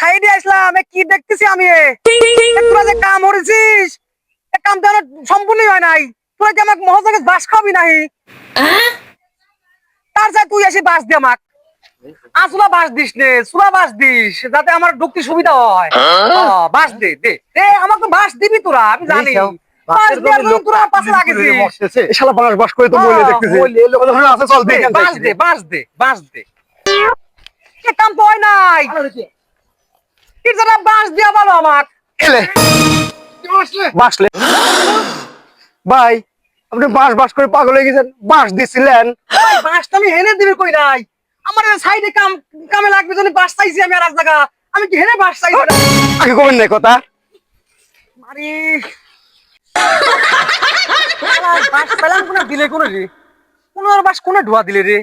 সাইডে আসলাম কি দেখতেছি আমি তোরা যে কাম করেছিস কাম তো সম্পূর্ণই হয় নাই। তোরা কি আমাকে মহাজাগে বাস খাবি নাই তার চাই তুই এসে বাস দে আমাক। আসলা বাস দিস নে সুলা বাস দিস যাতে আমার ঢুকতে সুবিধা হয়। হ্যাঁ, বাস দে দে। দে আমাকে বাস দিবি তোরা আমি জানি। বাস দে, বাস দে বাস দে। বাস দে কাম তো নাই জন্য বাস দিয়া আমার। এলে। বাসলে ভাই আপনি বাঁশ বাঁশ করে পাগল হয়ে গেছেন। বাঁশ দিছিলেন। ভাই, বাসটা আমি হেনে দিবি কই নাই? আমার সাইডে কাম কামে লাগবে যদি বাস চাইছি আমি আর এক জায়গা। আমি কি হেনে বাস চাইছি না? আগে কমেন নাই কথা? আরে বাস পেলাম কোনা? দিলে কোনে রে? কোন বাস কোনে ঢুয়া দিলে রে?